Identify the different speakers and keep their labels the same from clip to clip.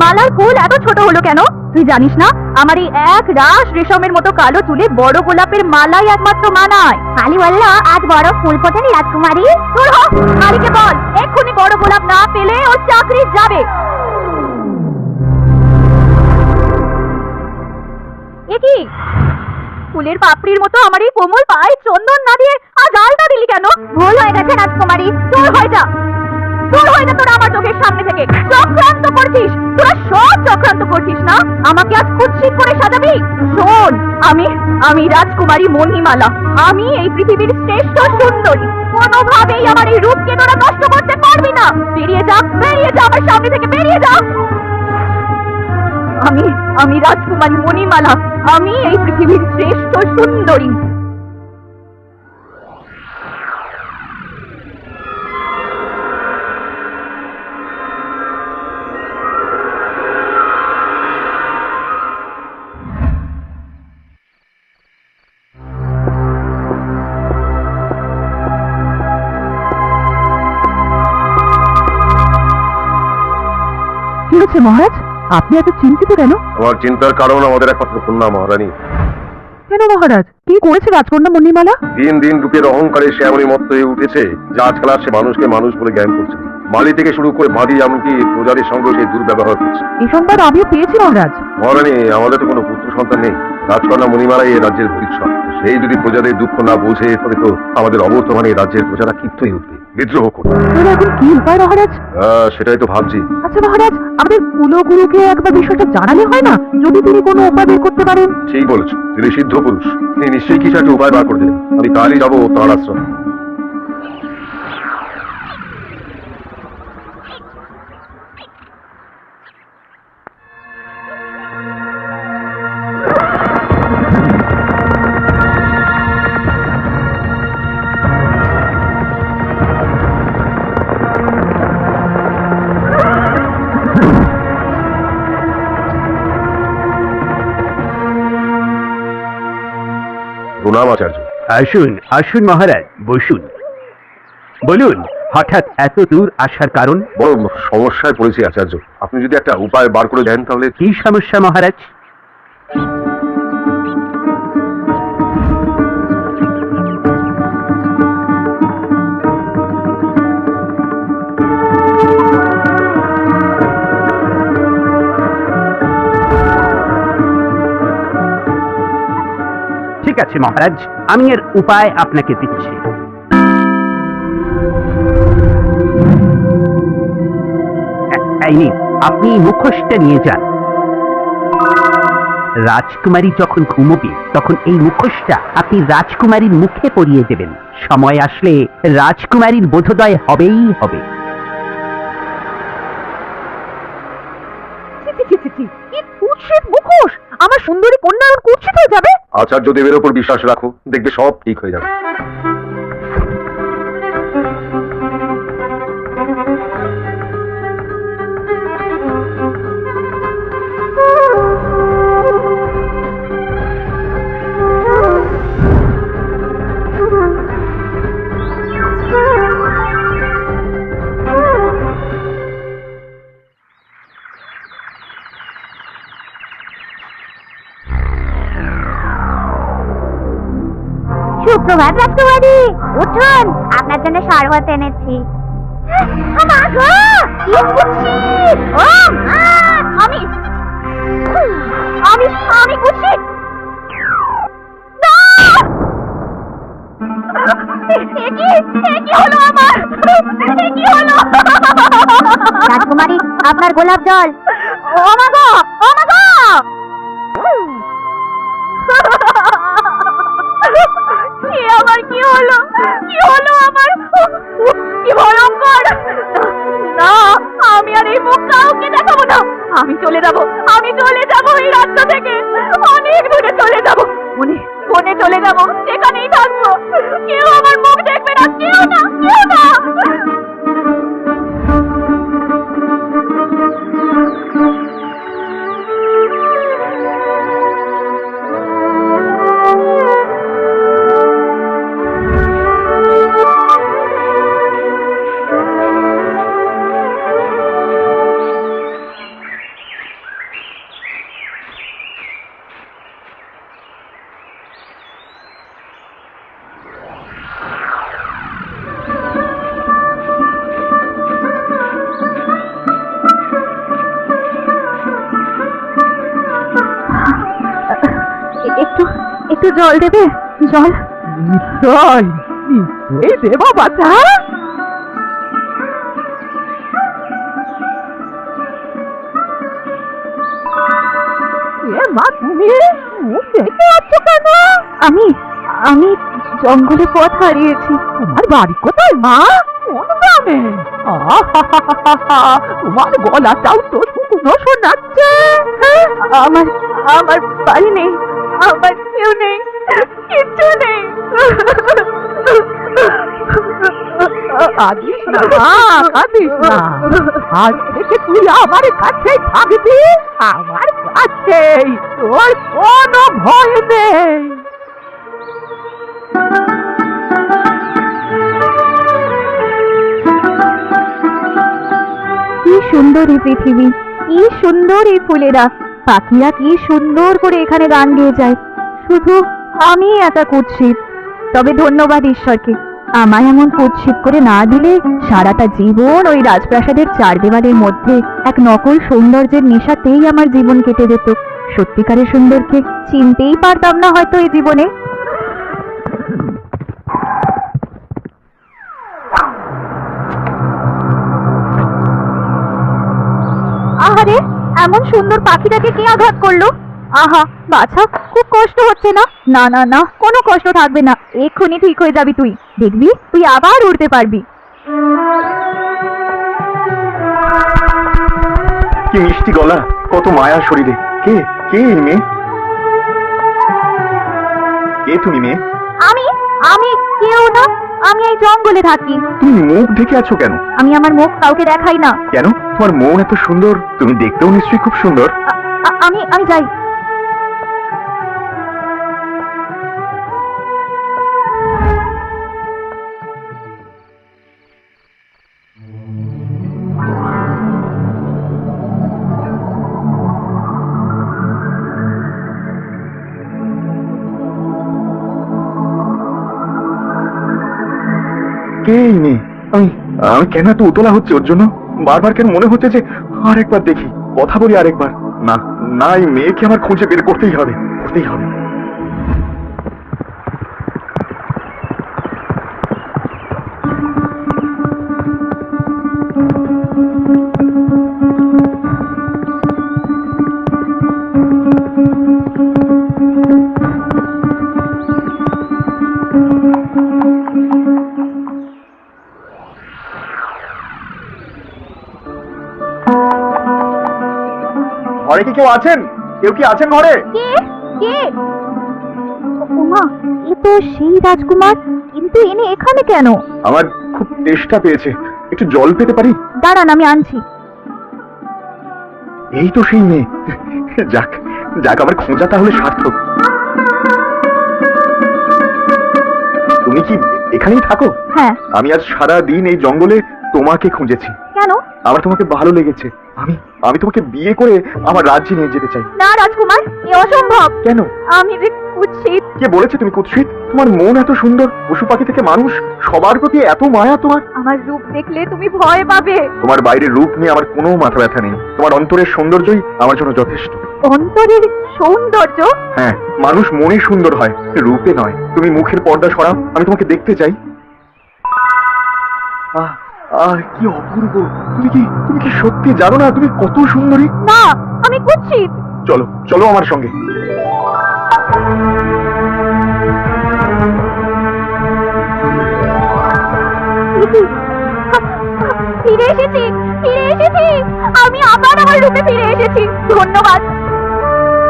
Speaker 1: মালার ফুল এত ছোট হলো কেন? তুই জানিস না আমার এই এক রাস রেশমের মতো কালো চুলে বড় গোলাপের মালাই একমাত্র মানায়। বলল আজ বড় ফুল ফোটেনি রাজকুমারী। তোর কালীকে বল এক্ষুনি বড় গোলাপ না পেলে ওর চাকরি যাবে। এ কি? ফুলের পাপড়ির মতো আমার এই কোমল পায়ে চন্দন না দিয়ে আজ আলটা দিলি কেন? ভুল হয়ে গেছে রাজকুমারী তোর হয়ে যা দূর হয়ে যা তোরা আমার চোখের সামনে থেকে। চক্রান্ত করছিস? তোরা সব চক্রান্ত করছিস না? আমাকে আজ কুৎসিত করে সাজাবি? শোন, আমি আমি রাজকুমারী মণিমালা। আমি এই পৃথিবীর শ্রেষ্ঠ সুন্দরী। কোনোভাবেই আমার এই রূপকে তোরা নষ্ট করতে পারবি না। বেরিয়ে যা বেরিয়ে যা, আমার সামনে থেকে বেরিয়ে যা। আমি আমি রাজকুমারী মণিমালা। আমি এই পৃথিবীর শ্রেষ্ঠ সুন্দরী। মহারাজ? আপনি এত চিন্তিত কেন?
Speaker 2: আমার চিন্তার কারণ আমাদের একমাত্র কন্যা মহারানী।
Speaker 1: কেন মহারাজ? কি করেছে রাজকন্যা মণিমালা
Speaker 2: দিন দিন রূপের অহংকারে সে এমনই মত্ত হয়ে উঠেছে যে আজকাল আর সে মানুষকে মানুষ বলে জ্ঞান করছে মালি থেকে শুরু করে মাদি এমনকি প্রজাদের সঙ্গে সে দুর্ব্যবহার করছে।
Speaker 1: এই সংবাদ আমিও পেয়েছি মহারাজ।
Speaker 2: মহারানী আমাদের তো কোনো পুত্র সন্তান নেই। রাজকন্যা মণিমালাই এই রাজ্যের ভবিষ্যৎ। সেই যদি প্রজাদের দুঃখ না বোঝে তবে তো আমাদের অবর্তমানে রাজ্যের প্রজারা ক্ষিপ্ত হয়ে উঠবে। বিদ্রোহ করবে
Speaker 1: এখন কি উপায় মহারাজ?
Speaker 2: সেটাই তো ভাবছি।
Speaker 1: আচ্ছা মহারাজ আমাদের কুলগুরুকে একবার বিষয়টা জানালে হয় না? যদি তিনি কোনো উপায় বের করতে পারেন।
Speaker 2: ঠিক বলেছ তিনি সিদ্ধ পুরুষ তিনি নিশ্চয়ই কিছু একটা উপায় বার করে দেবেন। আমি কালই যাব তার আশ্রম। প্রণাম আচার্য।
Speaker 3: আসুন আসুন মহারাজ বসুন। বলুন হঠাৎ এত দূর আসার কারণ?
Speaker 2: বড় সমস্যায় পড়েছি আচার্য। আপনি যদি একটা উপায় বার করে দেন তাহলে
Speaker 3: কি সমস্যা মহারাজ? আছে, মহারাজ। আমি এর উপায় আপনাকে দিচ্ছি। আপনি মুখোশটা নিয়ে যান। রাজকুমারী যখন ঘুমোবে, তখন এই মুখোশটা আপনি রাজকুমারীর মুখে পরিয়ে দেবেন। সময় আসলে রাজকুমারীর বোধোদয় হবেই হবে।
Speaker 1: আমার সুন্দরী কন্যা এখন কুৎসিত হয়ে যাবে
Speaker 2: আচার্য দেবের ওপর বিশ্বাস রাখো দেখবে সব ঠিক হয়ে যাবে।
Speaker 1: সুপ্রভাত রাজকুমারী উঠুন আপনার জন্য শরবত এনেছি। আমি আমি কুৎসিত রাজকুমারী আপনার গোলাপ জল। ও মা গো ও মা কি হলো আমার? কি ভয়ঙ্কর? না, আমি আর এই মুখ কাউকে দেখাবো না। আমি চলে যাব, আমি চলে যাব এই রাস্তা থেকে। অনেক দূরে চলে যাব। মনে মনে চলে যাব সেখানেই থাকব। একটু জল দেবে? জল?
Speaker 4: নিশ্চয় নিশ্চয়ই দেব মা তুমি
Speaker 1: আমি আমি জঙ্গলে পথ হারিয়েছি।
Speaker 4: তোমার বাড়ি কোথায় মা? কোন গ্রামে? তোমার গলাটাও তো শুকনো শোনাচ্ছে। হ্যাঁ?
Speaker 1: আমার আমার বাড়ি নেই। আমার কেউ নেই কিচ্ছু নেই।
Speaker 4: কাঁদিস না কাঁদিস না। আজ থেকে তুই আমার কাছেই থাকবি আমার কাছেই তোর কোনো ভয় নেই।
Speaker 1: কি সুন্দর এই পৃথিবী কি সুন্দর এই ফুলেরা। পাখিরা কি সুন্দর করে এখানে গান গেয়ে যায়। শুধু আমি একা কুৎসিত। তবে ধন্যবাদ ঈশ্বরকে। আমায় এমন কুৎসিত করে না দিলে সারাটা জীবন ওই রাজপ্রাসাদের চার দেওয়ালের মধ্যে এক নকল সৌন্দর্যের নেশাতেই আমার জীবন কেটে যেত। সত্যিকারের সুন্দরকে চিনতেই পারতাম না হয়তো এই জীবনে। এমন সুন্দর পাখিটাকে কে আঘাত করল? আহা বাছা খুব কষ্ট হচ্ছে না? না না না কোনো কষ্ট থাকবে না। এক্ষুনি ঠিক হয়ে যাবি তুই। দেখবি তুই আবার উড়তে পারবি।
Speaker 5: কি মিষ্টি গলা কত মায়া শরীরে। কে কে এই মেয়ে? কে তুমি মেয়ে?
Speaker 1: আমি আমি কেউ না আমি এই জঙ্গলে থাকি।
Speaker 5: তুমি মুখ ঢেকে আছো কেন?
Speaker 1: আমি আমার মুখ কাউকে দেখাই না।
Speaker 5: কেন? তোমার মন এত সুন্দর তুমি দেখতেও নিশ্চয়ই খুব সুন্দর।
Speaker 1: আমি আমি যাই।
Speaker 5: কে আমি। আমি কেন এত উতলা হচ্ছে ওর জন্য? বারবার কেন মনে হচ্ছে যে আরেকবার দেখি, কথা বলি আরেকবার? না না, এই মেয়েকে আমার খুঁজে বের করতেই হবে করতেই হবে। ঘরে কি কেউ আছেন? কেউ কি আছেন ঘরে?
Speaker 1: কে? কে? উমা এ তো সেই রাজকুমার। কিন্তু এনে এখানে কেন?
Speaker 5: আমার খুব তেষ্টা পেয়েছে। একটু জল পেতে পারি?
Speaker 1: দাঁড়ান আমি আনছি।
Speaker 5: এই তো সেই মেয়ে। যাক যাক আমার খোঁজা তাহলে সার্থক। তুমি কি এখানেই থাকো?
Speaker 1: হ্যাঁ।
Speaker 5: আমি আজ সারা দিন এই জঙ্গলে তোমাকে খুঁজেছি।
Speaker 1: কেন?
Speaker 5: আমার তোমাকে ভালো লেগেছে। আমি আমি তোমাকে বিয়ে করে আমার রাজ্যে নিয়ে যেতে চাই।
Speaker 1: না রাজকুমার এ অসম্ভব।
Speaker 5: কেন?
Speaker 1: আমি যে কুৎসিত।
Speaker 5: কে বলেছে তুমি কুৎসিত? তোমার মন এত সুন্দর পশু পাখি থেকে মানুষ সবার প্রতি এত মায়া তোমার?
Speaker 1: আমার রূপ দেখলে তুমি ভয় পাবে।
Speaker 5: তোমার বাইরের রূপ নিয়ে আমার কোনো মাথা ব্যথা নেই। তোমার অন্তরের সৌন্দর্যই আমার জন্য যথেষ্ট।
Speaker 1: অন্তরের সৌন্দর্য?
Speaker 5: হ্যাঁ মানুষ মনে সুন্দর হয় রূপে নয়। তুমি মুখের পর্দা সরাও আমি তোমাকে দেখতে চাই। আহ আহ কি অপূর্ব। তুমি কি তুমি কি সত্যি জানো না তুমি কত সুন্দরী?
Speaker 1: না আমি কুৎসিত
Speaker 5: চলো চলো আমার সঙ্গে।
Speaker 1: ফিরে এসেছি ফিরে এসেছি। আমি আবার আমার রূপে ফিরে এসেছি। ধন্যবাদ।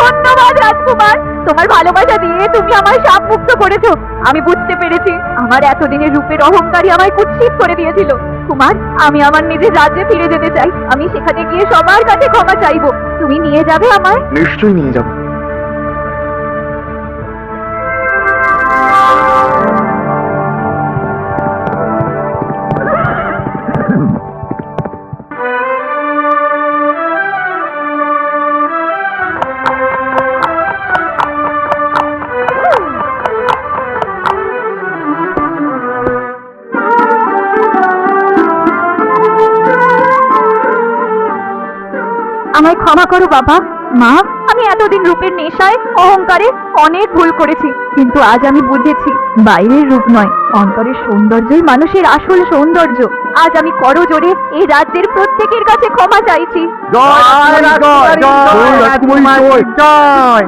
Speaker 1: ধন্যবাদ রাজকুমার। তোমার ভালোবাসা দিয়ে তুমি আমায় সাপ মুক্ত করেছ। আমি বুঝতে পেরেছি আমার এতদিনের রূপের অহংকারী আমায় কুৎসিত করে দিয়েছিল। কুমার, আমি আমার নিজের রাজ্যে ফিরে যেতে চাই। আমি সেখানে গিয়ে সবার কাছে ক্ষমা চাইব। তুমি নিয়ে যাবে আমার
Speaker 5: নিশ্চয়ই নিয়ে যাব।
Speaker 1: ক্ষমা করো বাবা। মা আমি এতদিন রূপের নেশায় অহংকারে অনেক ভুল করেছি কিন্তু আজ আমি বুঝেছি বাইরের রূপ নয় অন্তরের সৌন্দর্যই মানুষের আসল সৌন্দর্য। আজ আমি করজোরে এই রাজ্যের প্রত্যেকের কাছে ক্ষমা চাইছি।
Speaker 6: জয় জয় জয়। জয়।